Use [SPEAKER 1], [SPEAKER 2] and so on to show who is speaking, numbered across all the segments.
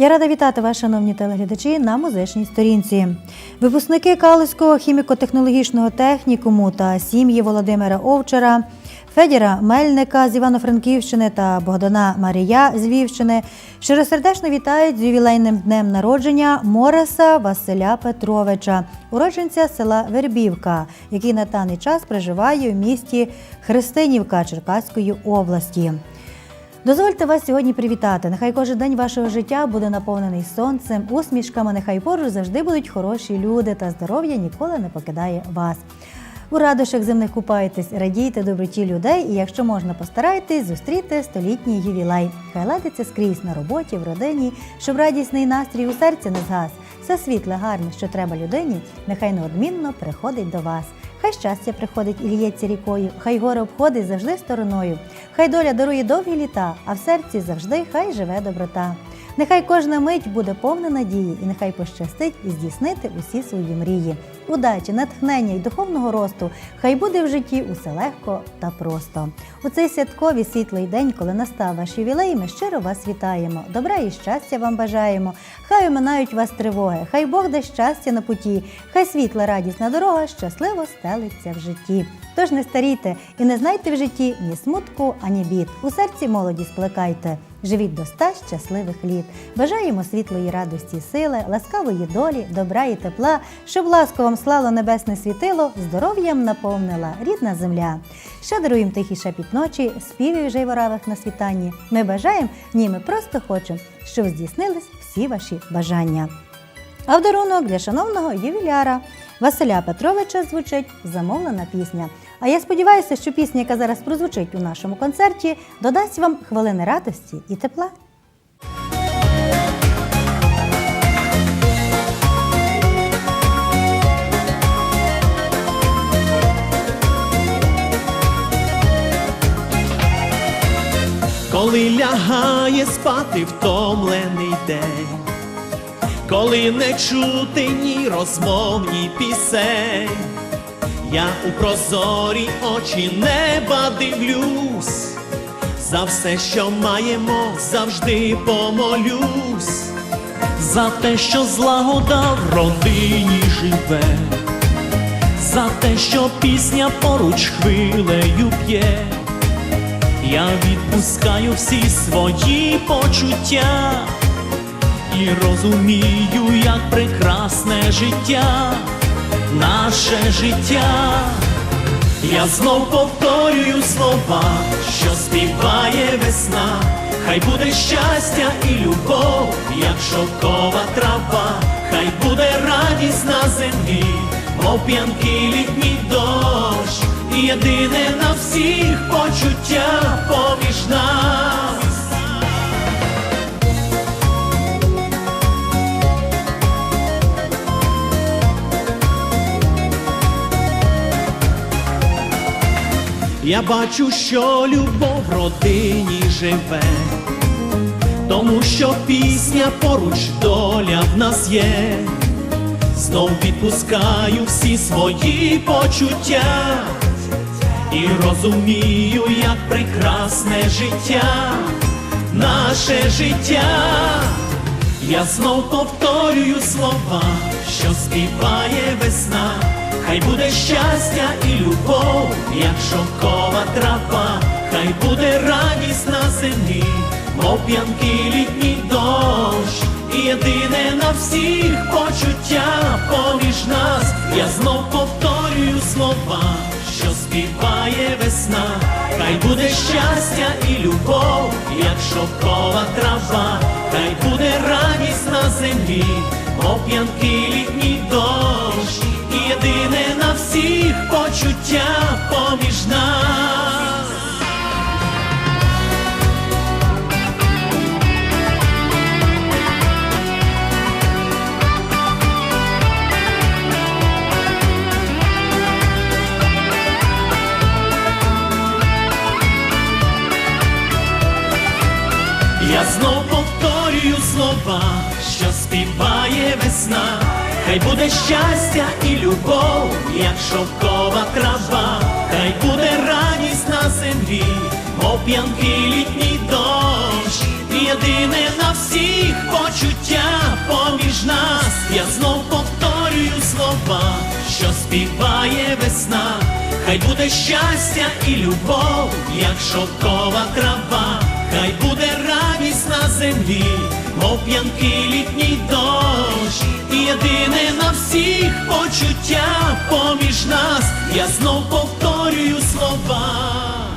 [SPEAKER 1] Я рада вітати вас, шановні телеглядачі, на музичній сторінці. Випускники Калузького хіміко-технологічного технікуму та сім'ї Володимира Овчара, Федіра Мельника з Івано-Франківщини та Богдана Марія з Львівщини щиросердечно вітають з ювілейним днем народження Мореса Василя Петровича, уродженця села Вербівка, який на даний час проживає в місті Христинівка Черкаської області. Дозвольте вас сьогодні привітати. Нехай кожен день вашого життя буде наповнений сонцем, усмішками. Нехай поруч завжди будуть хороші люди та здоров'я ніколи не покидає вас. У радощах земних купайтесь, радійте доброті людей, і якщо можна, постарайтесь зустріти столітній ювілей. Хай ладиться скрізь на роботі, в родині, щоб радісний настрій у серці не згас. Все світле, гарне, що треба людині, нехай неодмінно приходить до вас. Хай щастя приходить і ліється рікою, хай горе обходить завжди стороною. Хай доля дарує довгі літа, а в серці завжди хай живе доброта. Нехай кожна мить буде повна надії, і нехай пощастить і здійснити усі свої мрії. Удачі, натхнення і духовного росту хай буде в житті усе легко та просто. У цей святковий світлий день, коли настав ваш ювілей, ми щиро вас вітаємо. Добра і щастя вам бажаємо. Хай оминають вас тривоги, хай Бог дасть щастя на путі, хай світла радісна дорога щасливо стелиться в житті. Тож не старійте і не знайте в житті ні смутку, ані бід. У серці молоді спликайте. Живіть до ста щасливих літ. Бажаємо світлої радості, сили, ласкавої долі, добра і тепла, щоб ласку вам слало небесне світило, здоров'ям наповнила рідна земля. Ще даруємо тихі шепіт ночі, співів жайворавих на світанні. Ми бажаємо, ні, ми просто хочемо, щоб здійснились всі ваші бажання. А в дарунок для шановного ювіляра Василя Петровича звучить замовлена пісня. А я сподіваюся, що пісня, яка зараз прозвучить у нашому концерті, додасть вам хвилини радості і тепла.
[SPEAKER 2] Коли лягає спати втомлений день, коли не чути ні розмов, ні пісень, я у прозорі очі неба дивлюсь, за все, що маємо, завжди помолюсь, за те, що злагода в родині живе, за те, що пісня поруч хвилею п'є. Я відпускаю всі свої почуття і розумію, як прекрасне життя, наше життя. Я знов повторюю слова, що співає весна, хай буде щастя і любов, як шовкова трава, хай буде радість на землі, мов п'янкий літній дощ, і єдине на всіх почуття поміж нас. Я бачу, що любов в родині живе, тому що пісня поруч доля в нас є, знов відпускаю всі свої почуття і розумію, як прекрасне життя, наше життя. Я знов повторюю слова, що співає весна, хай буде щастя і любов, як шовкова трава, хай буде радість на землі, мов п'янкий літній дощ, і єдине на всіх почуття поміж нас, я знов повторюю слова, що співає весна, хай буде щастя і любов, як шовкова трава, хай буде радість на землі, мов п'янкий літній всіх почуття поміж нас. Я знов повторюю слова, співає весна, хай буде щастя і любов, як шовкова трава, хай буде радість на землі, мов п'янкий літній дощ, єдине на всіх почуття поміж нас. Я знов повторюю слова, що співає весна. Хай буде щастя і любов, як шовкова трава, хай буде радість на землі, мов п'янкий літній дощ, єдине на всіх почуття поміж нас, я знов повторюю слова.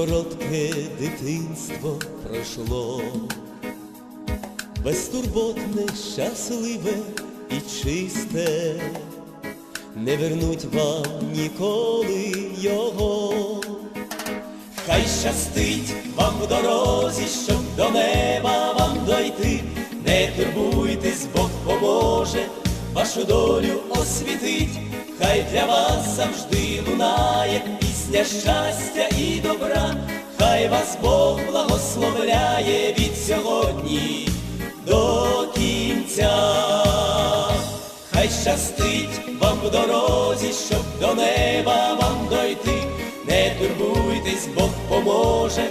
[SPEAKER 3] Коротке дитинство пройшло, безтурботне, щасливе і чисте, не вернуть вам ніколи його. Хай щастить вам в дорозі, щоб до неба вам дойти, не турбуйтесь, Бог поможе, вашу долю освітить, хай для вас завжди лунає пісня щастя і добра, хай вас Бог благословляє від сьогодні до кінця. Хай щастить вам в дорозі, щоб до неба вам дойти, не турбуйтесь, Бог поможе,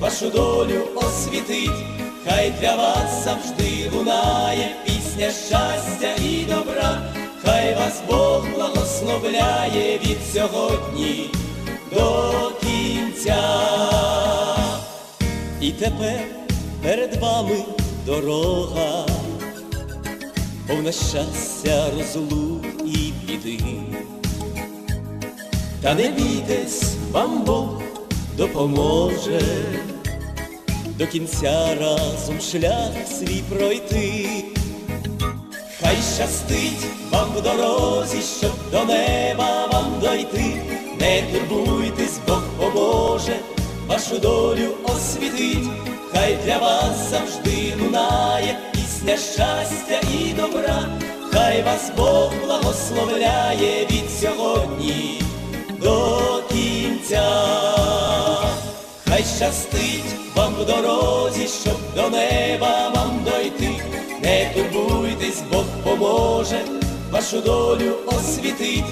[SPEAKER 3] вашу долю освітить, хай для вас завжди лунає пісня щастя і добра, хай вас Бог благословляє від сьогодні до кінця. І тепер перед вами дорога повна щастя, розлук і біди. Та не бійтесь, вам Бог допоможе до кінця разом шлях свій пройти. Хай щастить вам в дорозі, щоб до неба вам дойти, не турбуйтесь, Бог поможе, вашу долю освітить, хай для вас завжди лунає пісня щастя і добра, хай вас Бог благословляє від сьогодні до кінця. Хай щастить вам в дорозі, щоб до неба вам дойти, не турбуйтесь, Бог поможе, вашу долю освітить,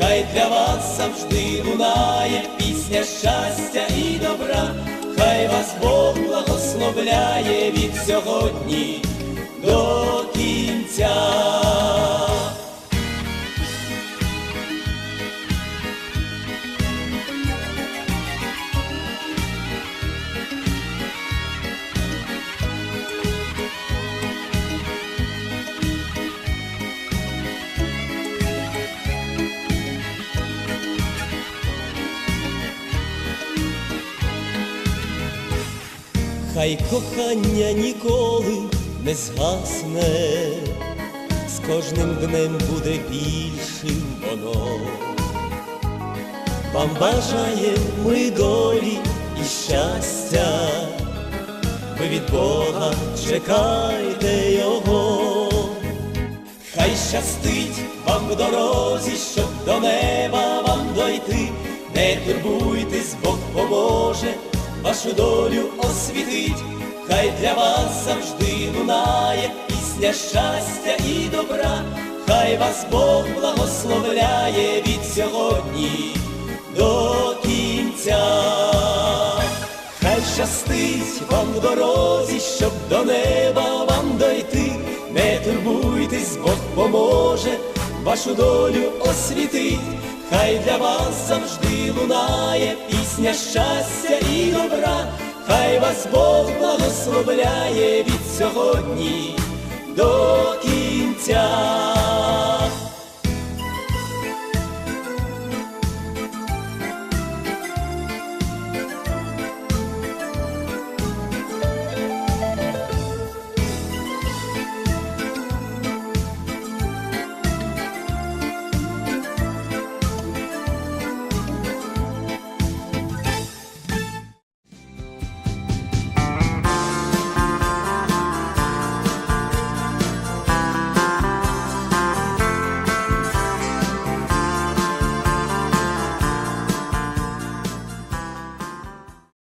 [SPEAKER 3] хай для вас завжди лунає пісня щастя і добра, хай вас Бог благословляє від сьогодні до кінця. Хай кохання ніколи не згасне, з кожним днем буде більшим воно. Вам бажає ми долі і щастя, ви від Бога чекайте його. Хай щастить вам в дорозі, щоб до неба вам дойти, не турбуйтесь, Бог поможе, вашу долю освітить, хай для вас завжди лунає пісня щастя і добра, хай вас Бог благословляє від сьогодні до кінця. Хай щастить вам в дорозі, щоб до неба вам дойти, не турбуйтесь, Бог поможе, вашу долю освітить, хай для вас завжди лунає пісня щастя і добра, хай вас Бог благословляє від сьогодні до кінця.